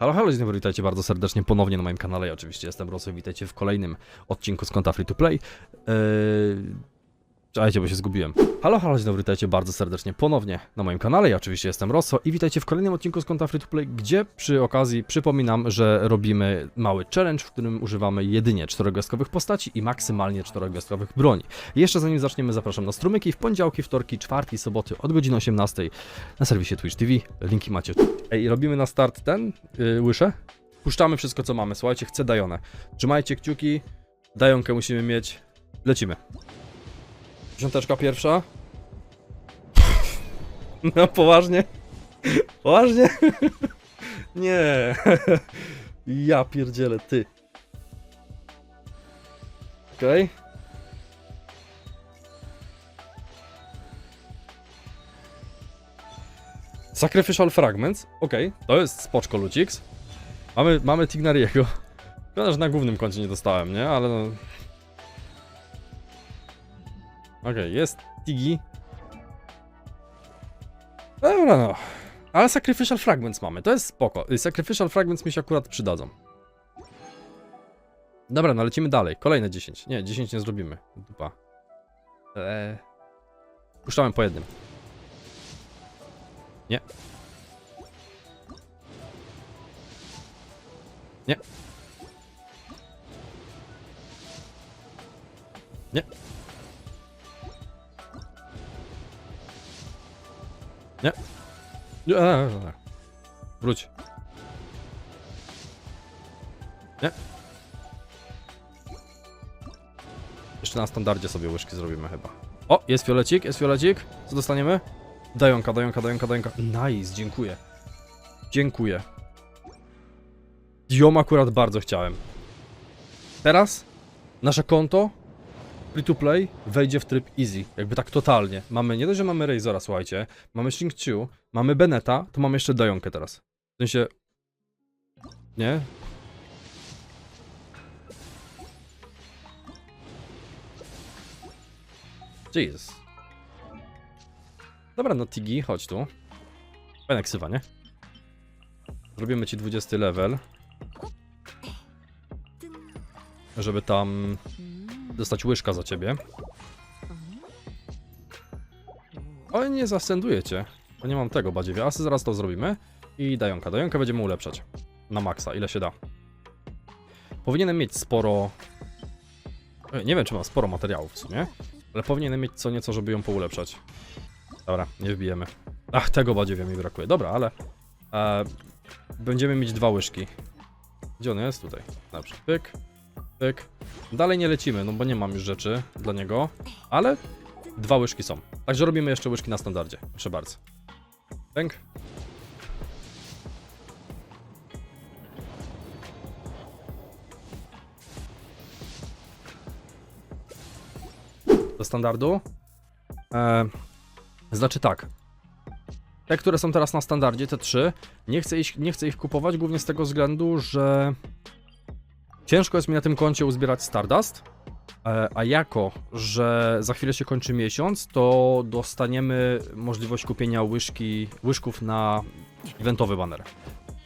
Halo, halo, dzień dobry, witajcie bardzo serdecznie ponownie na moim kanale. Ja oczywiście jestem Rosy, witajcie w kolejnym odcinku z konta Free to Play. Eee... Czekajcie, bo się zgubiłem. Halo, halo, dzień dobry, witajcie bardzo serdecznie ponownie na moim kanale. Ja oczywiście jestem Rosso i witajcie w kolejnym odcinku z konta Free to Play, gdzie przy okazji przypominam, że robimy mały challenge, w którym używamy jedynie czterogwiazdkowych postaci i maksymalnie czterogwiazdkowych broni. Jeszcze zanim zaczniemy, zapraszam na strumyki w poniedziałki, wtorki, czwartki, soboty od godziny 18 na serwisie Twitch TV. Linki macie. Ej, robimy na start ten, yy, łyszę. Puszczamy wszystko, co mamy. Słuchajcie, chcę dajonę. Trzymajcie kciuki. Dajonkę musimy mieć. Lecimy. Dziesiąteczka pierwsza. No poważnie? Poważnie? Nie. Ja pierdzielę, ty. Okej. Sacrificial Fragments. Okej, to jest spoczko Lucix. Mamy, mamy Tignariego. Szkoda, że na głównym koncie nie dostałem, nie? Ale no... Okej, jest Tigi. Dobra no. Ale Sacrificial Fragments mamy, to jest spoko. Y, Sacrificial Fragments mi się akurat przydadzą. Dobra, no lecimy dalej. Kolejne 10. Nie, 10 nie zrobimy. Dupa. Eee. Puszczamy po jednym. Nie. Nie. Nie. Nie. A. Wróć. Nie. Jeszcze na standardzie sobie łyżki zrobimy chyba. O, jest fiolecik, jest fiolecik. Co dostaniemy? Dajonka, dajonka, dajonka, dajonka. Nice, dziękuję. Dziękuję. Ją akurat bardzo chciałem. Teraz nasze konto free to play wejdzie w tryb easy. Jakby tak totalnie. Mamy, nie dość, że mamy Razora, słuchajcie. Mamy Shing Chu, mamy Beneta, to mamy jeszcze Dajonkę teraz. W sensie... Nie? Jesus. Dobra, no Tigi, chodź tu. Fajna ksywa, nie? Zrobimy ci 20 level. Żeby tam dostać łyżka za ciebie. Ale nie zasenduję cię, bo nie mam tego badziewia, ale zaraz to zrobimy. I dajonka. Dajonkę będziemy ulepszać. Na maksa, ile się da. Powinienem mieć sporo... E, Nie wiem, czy mam sporo materiałów w sumie, ale powinienem mieć co nieco, żeby ją poulepszać. Dobra, nie wbijemy. Ach, tego badziewia mi brakuje. Dobra, ale... E, będziemy mieć dwa łyżki. Gdzie on jest? Tutaj. Dobrze. Pyk. Pyk. Dalej nie lecimy, no bo nie mam już rzeczy dla niego, ale dwa łyżki są. Także robimy jeszcze łyżki na standardzie. Proszę bardzo. Pęk. Do standardu. E, znaczy tak. Te, które są teraz na standardzie, te trzy, nie chcę, ich, nie chcę ich kupować głównie z tego względu, że Ciężko jest mi na tym koncie uzbierać Stardust, e, a jako, że za chwilę się kończy miesiąc, to dostaniemy możliwość kupienia łyżki, łyżków na eventowy banner.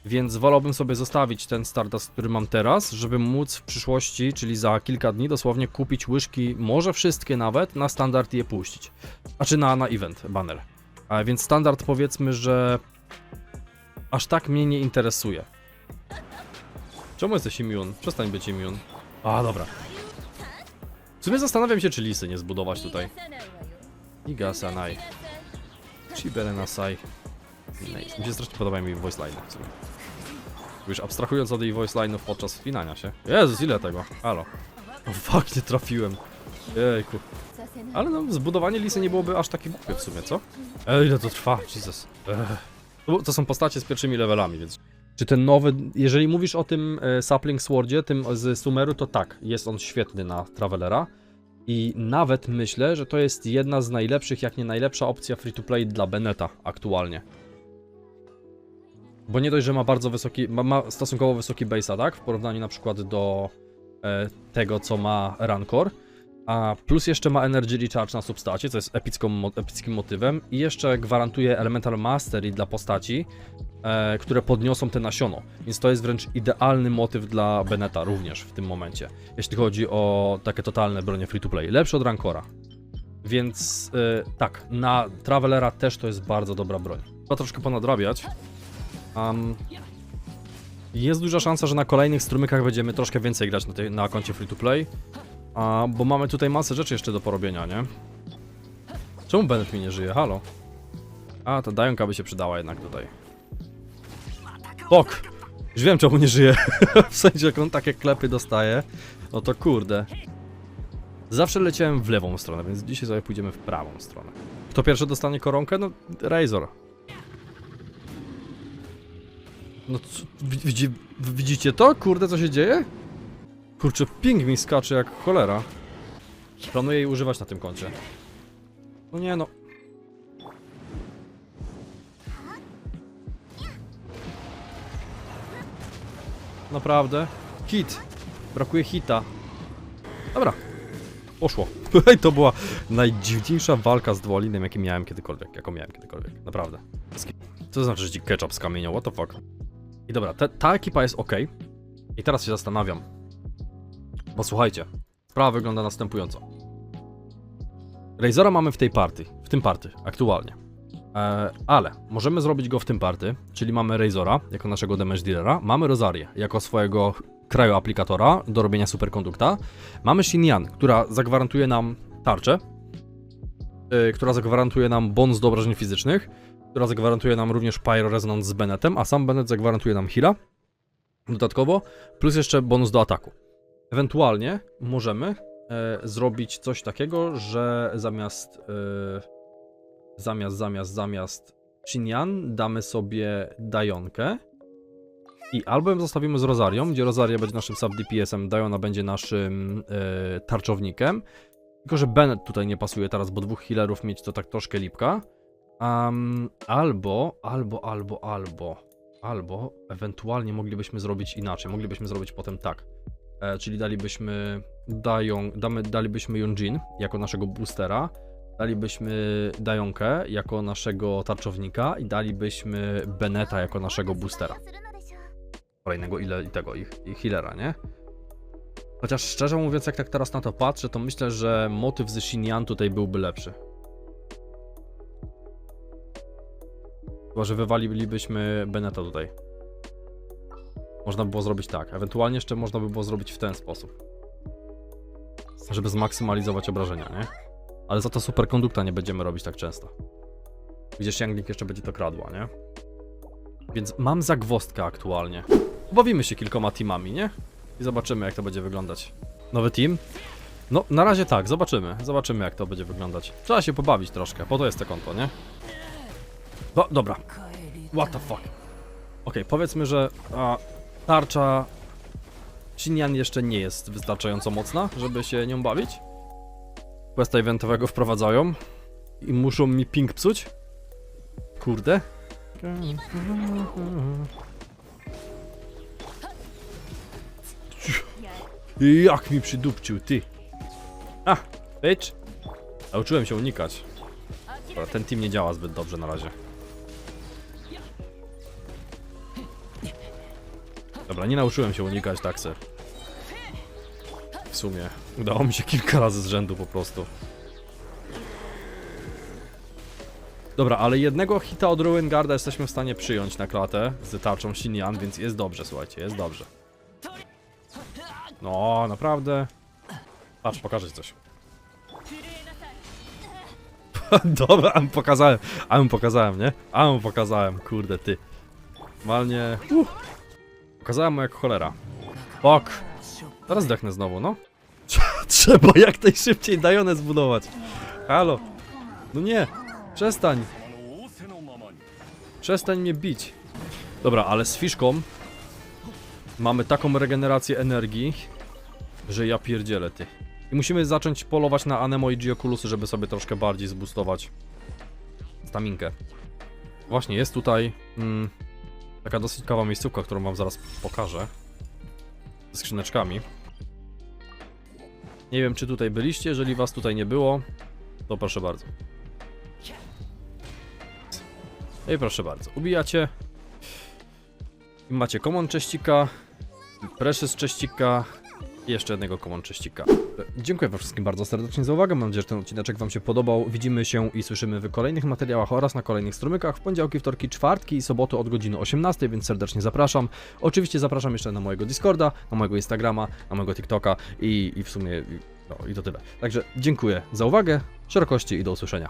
Więc wolałbym sobie zostawić ten Stardust, który mam teraz, żeby móc w przyszłości, czyli za kilka dni dosłownie kupić łyżki, może wszystkie nawet, na standard i je puścić. Znaczy na, na event banner. A więc standard powiedzmy, że aż tak mnie nie interesuje. Czemu jesteś immun? Przestań być immun. A, dobra. W sumie zastanawiam się, czy lisy nie zbudować tutaj. Iga Sanai. Chibere Nasai. Nice. Mi się strasznie podobają jej voice line. Już abstrahując od jej voice line'ów podczas wspinania się. Jezus, ile tego? Halo. O fuck, nie trafiłem. Jejku. Ale no, zbudowanie lisy nie byłoby aż takie głupie w sumie, co? Ej, ile to trwa? Jesus. Ech. To są postacie z pierwszymi levelami, więc... Czy ten nowy, jeżeli mówisz o tym e, Sapling Swordzie, tym z Sumeru, to tak, jest on świetny na Travelera. I nawet myślę, że to jest jedna z najlepszych, jak nie najlepsza opcja free to play dla Beneta aktualnie. Bo nie dość, że ma bardzo wysoki, ma, ma stosunkowo wysoki base attack w porównaniu na przykład do e, tego, co ma Rancor, A plus jeszcze ma Energy Recharge na substacie, co jest epicką, epickim motywem. I jeszcze gwarantuje Elemental Mastery dla postaci, e, które podniosą te nasiono. Więc to jest wręcz idealny motyw dla Beneta również w tym momencie. Jeśli chodzi o takie totalne bronie free to play. Lepszy od Rancora. Więc e, tak, na Travelera też to jest bardzo dobra broń. Trzeba troszkę ponadrabiać. Um, jest duża szansa, że na kolejnych strumykach będziemy troszkę więcej grać na, tej, na koncie free to play. A, bo mamy tutaj masę rzeczy jeszcze do porobienia, nie? Czemu Bennett mi nie żyje? Halo? A, to dajonka by się przydała jednak tutaj. Bok! Już wiem czemu nie żyje. w sensie jak on takie klepy dostaje. No to kurde. Zawsze leciałem w lewą stronę, więc dzisiaj sobie pójdziemy w prawą stronę. Kto pierwszy dostanie koronkę? No, Razor. No, co, widzi, widzicie to? Kurde, co się dzieje? Kurczę, ping mi skacze jak cholera. Planuję jej używać na tym koncie. No nie no. Naprawdę? Hit. Brakuje hita. Dobra. Poszło. To była najdziwniejsza walka z Dualinem, jaką miałem kiedykolwiek. Jaką miałem kiedykolwiek. Naprawdę. Co to znaczy, że ci ketchup z kamienią? What the fuck? I dobra, ta ekipa jest ok. I teraz się zastanawiam. Bo słuchajcie, sprawa wygląda następująco. Razora mamy w tej partii, w tym party, aktualnie. E, ale możemy zrobić go w tym party, czyli mamy Razora jako naszego damage dealera, mamy Rosarię jako swojego kraju aplikatora do robienia superkondukta, mamy Xinyan, która zagwarantuje nam tarczę, e, która zagwarantuje nam bonus do obrażeń fizycznych, która zagwarantuje nam również Pyro Resonance z Bennettem, a sam Bennett zagwarantuje nam heala dodatkowo, plus jeszcze bonus do ataku. Ewentualnie możemy e, zrobić coś takiego, że zamiast e, zamiast, zamiast, zamiast Xinyan damy sobie Dajonkę i albo ją zostawimy z Rozarią, gdzie Rosaria będzie naszym sub DPS-em, Dajona będzie naszym e, tarczownikiem. Tylko, że Bennett tutaj nie pasuje teraz, bo dwóch healerów mieć to tak troszkę lipka. Um, albo, albo, albo, albo, albo ewentualnie moglibyśmy zrobić inaczej. Moglibyśmy zrobić potem tak. E, czyli dalibyśmy Dają, damy, dalibyśmy Yunjin jako naszego boostera, dalibyśmy Dajonkę jako naszego tarczownika i dalibyśmy Beneta jako naszego boostera. Kolejnego ile i tego, ich, ich healera, nie? Chociaż szczerze mówiąc, jak tak teraz na to patrzę, to myślę, że motyw z Xinyan tutaj byłby lepszy. Chyba, że wywalilibyśmy Beneta tutaj. Można by było zrobić tak. Ewentualnie jeszcze można by było zrobić w ten sposób. Żeby zmaksymalizować obrażenia, nie? Ale za to superkondukta nie będziemy robić tak często. Gdzieś Youngling jeszcze będzie to kradła, nie? Więc mam zagwostkę aktualnie. Bawimy się kilkoma teamami, nie? I zobaczymy jak to będzie wyglądać. Nowy team? No, na razie tak, zobaczymy. Zobaczymy jak to będzie wyglądać. Trzeba się pobawić troszkę, po to jest to konto, nie? No, dobra. What the fuck? Okej, powiedzmy, że a, tarcza Xinyan jeszcze nie jest wystarczająco mocna, żeby się nią bawić. Questa eventowego wprowadzają i muszą mi ping psuć. Kurde. Jak mi przydupczył, ty. A, bitch. Nauczyłem się unikać. Dobra, ten team nie działa zbyt dobrze na razie. Dobra, nie nauczyłem się unikać taksy. W sumie. Udało mi się kilka razy z rzędu po prostu. Dobra, ale jednego hita od Ruingarda jesteśmy w stanie przyjąć na klatę z tarczą Xinyan, więc jest dobrze, słuchajcie, jest dobrze. No, naprawdę. Patrz, pokażę ci coś. Dobra, pokazałem, a mu pokazałem, nie? Pokazałem, kurde ty. Normalnie... Uh. Pokazałem mu jak cholera. Bok. Teraz zdechnę znowu, no. Trzeba jak najszybciej Dajonę zbudować. Halo. No nie. Przestań. Przestań mnie bić. Dobra, ale z fiszką mamy taką regenerację energii, że ja pierdzielę ty. I musimy zacząć polować na Anemo i Giokulusy, żeby sobie troszkę bardziej zboostować staminkę. Właśnie, jest tutaj mm, taka dosyć ciekawa miejscówka, którą wam zaraz pokażę. Skrzyneczkami. Nie wiem, czy tutaj byliście. Jeżeli was tutaj nie było, to proszę bardzo. I proszę bardzo. Ubijacie. Macie common cześcika, precious cześcika jeszcze jednego common cześcika. Dziękuję wam wszystkim bardzo serdecznie za uwagę. Mam nadzieję, że ten odcineczek wam się podobał. Widzimy się i słyszymy w kolejnych materiałach oraz na kolejnych strumykach w poniedziałki, wtorki, czwartki i soboty od godziny 18, więc serdecznie zapraszam. Oczywiście zapraszam jeszcze na mojego Discorda, na mojego Instagrama, na mojego TikToka i, i w sumie no, i to tyle. Także dziękuję za uwagę, szerokości i do usłyszenia.